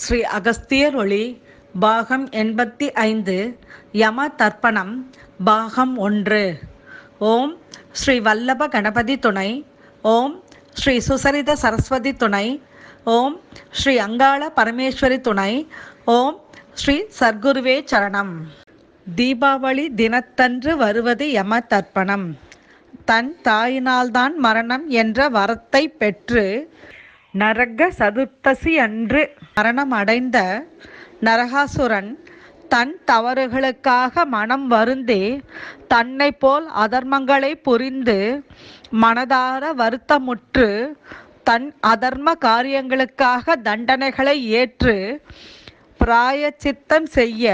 ஸ்ரீ அகஸ்தியர் ஒளி பாகம் எண்பத்தி ஐந்து யம தர்ப்பணம் பாகம் ஒன்று. ஓம் ஸ்ரீ வல்லப கணபதி துணை ஓம் ஸ்ரீ சுசரித சரஸ்வதி துணை ஓம் ஸ்ரீ அங்காள பரமேஸ்வரி துணை ஓம் ஸ்ரீ சர்க்குருவே சரணம். தீபாவளி தினத்தன்று வருவது யம தர்ப்பணம். தன் தாயினால்தான் மரணம் என்ற வரத்தை பெற்று நரக சதுர்த்தசி அன்று மரணம் அடைந்த நரகாசுரன் தன் தவறுகளுக்காக மனம் வருந்தி தன்னை போல் அதர்மங்களை புரிந்து மனதார வருத்தமுற்று தன் அதர்ம காரியங்களுக்காக தண்டனைகளை ஏற்று பிராயச்சித்தம் செய்ய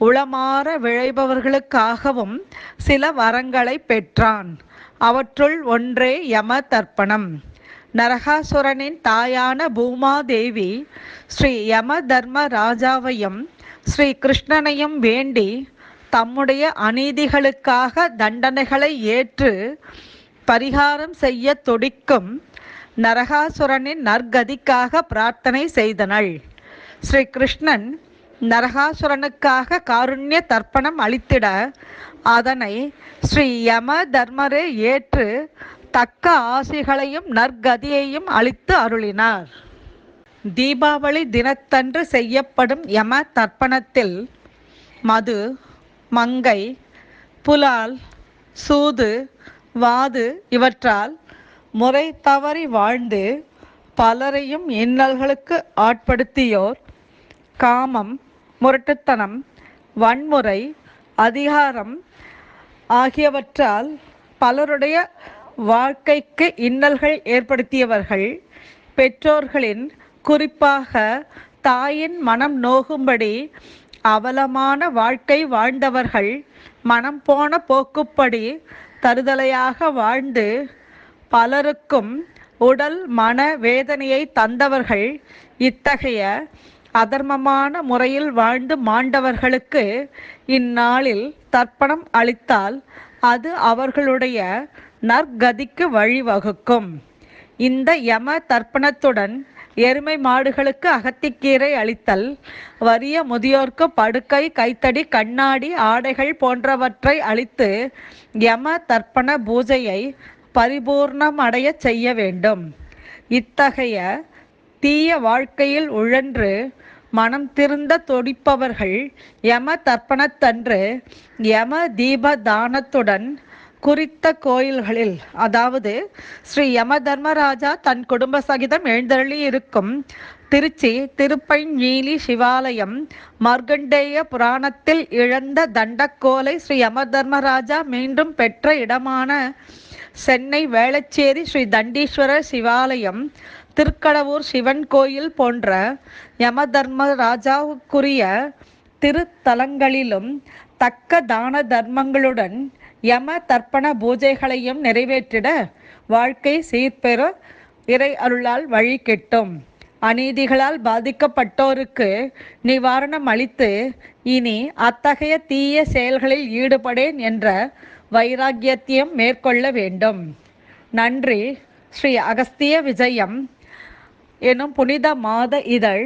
உளமாற விழைபவர்களுக்காகவும் சில வரங்களை பெற்றான். அவற்றுள் ஒன்றே யம தர்ப்பணம். நரகாசுரனின் தாயான பூமாதேவி ஸ்ரீ யம தர்ம ராஜாவையும் ஸ்ரீ கிருஷ்ணனையும் வேண்டி தம்முடைய அநீதிகளுக்காக தண்டனைகளை ஏற்று பரிகாரம் செய்ய துடிக்கும் நரகாசுரனின் நற்கதிக்காக பிரார்த்தனை செய்தனள். ஸ்ரீ கிருஷ்ணன் நரகாசுரனுக்காக காருண்ய தர்ப்பணம் அளித்திட அதனை ஸ்ரீ யம தர்மரே ஏற்று தக்க ஆசிகளையும் நற்கதியையும் அளித்து அருளினார். தீபாவளி தினத்தன்று செய்யப்படும் யம தர்ப்பணத்தில் மது மங்கை புலால் சூது வாது இவற்றால் முறை தவறி வாழ்ந்து பலரையும் இன்னல்களுக்கு ஆட்படுத்தியோர். காமம் முரட்டுத்தனம் வன்முறை அதிகாரம் ஆகியவற்றால் பலருடைய வாழ்க்கைக்கு இன்னல்கள் ஏற்படுத்தியவர்கள் பெற்றோர்களின் குறிப்பாக தாயின் மனம் நோகும்படி அவலமான வாழ்க்கை வாழ்ந்தவர்கள் மனம் போன போக்குப்படி தருதலையாக வாழ்ந்து பலருக்கும் உடல் மன வேதனையை தந்தவர்கள் இத்தகைய அதர்மமான முறையில் வாழ்ந்து மாண்டவர்களுக்கு இந்நாளில் தர்ப்பணம் அளித்தால் அது அவர்களுடைய நற்கதிக்கு வழிவகுக்கும். இந்த யம தர்ப்பணத்துடன் எருமை மாடுகளுக்கு அகத்திக்கீரை அளித்தல் வறிய முதியோர்க்கு படுக்கை கைத்தடி கண்ணாடி ஆடைகள் போன்றவற்றை அளித்து யம தர்ப்பண பூஜையை பரிபூர்ணமடைய செய்ய வேண்டும். இத்தகைய தீய வாழ்க்கையில் உழன்று மனம் திருந்த தொடிப்பவர்கள் யம தர்ப்பணத்தன்று யம தீப தானத்துடன் குறித்த கோயில்களில் அதாவது ஸ்ரீ யம தர்மராஜா தன் குடும்ப சகிதம் எழுந்தருளி இருக்கும் திருச்சி திருப்பஞ்சீலி சிவாலயம் மார்கண்டேய புராணத்தில் இழந்த தண்டக்கோலை ஸ்ரீ யம தர்மராஜா மீண்டும் பெற்ற இடமான சென்னை வேளச்சேரி ஸ்ரீ தண்டீஸ்வரர் சிவாலயம் திருக்கடவூர் சிவன் கோயில் போன்ற யம தர்மராஜாவுக்குரிய திருத்தலங்களிலும் தக்க தான தர்மங்களுடன் யம தர்ப்பண பூஜைகளையும் நிறைவேற்றிட வாழ்க்கை சீர்பெற இறை அருளால் வழி கெட்டும். அநீதிகளால் பாதிக்கப்பட்டோருக்கு நிவாரணம் அளித்து இனி அத்தகைய தீய செயல்களில் ஈடுபடேன் என்ற வைராக்கியத்தையும் மேற்கொள்ள வேண்டும். நன்றி. ஸ்ரீ அகஸ்திய விஜயம் எனும் புனித மாத இதழ்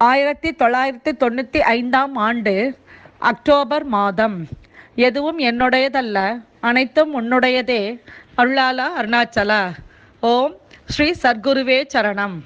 ஆயிரத்தி தொள்ளாயிரத்தி தொண்ணூற்றி ஐந்தாம் ஆண்டு அக்டோபர் மாதம். எதுவும் என்னுடையதல்ல அனைத்தும் உன்னுடையதே. அருளாலா அருணாச்சலா. ஓம் ஸ்ரீ சத்குருவே சரணம்.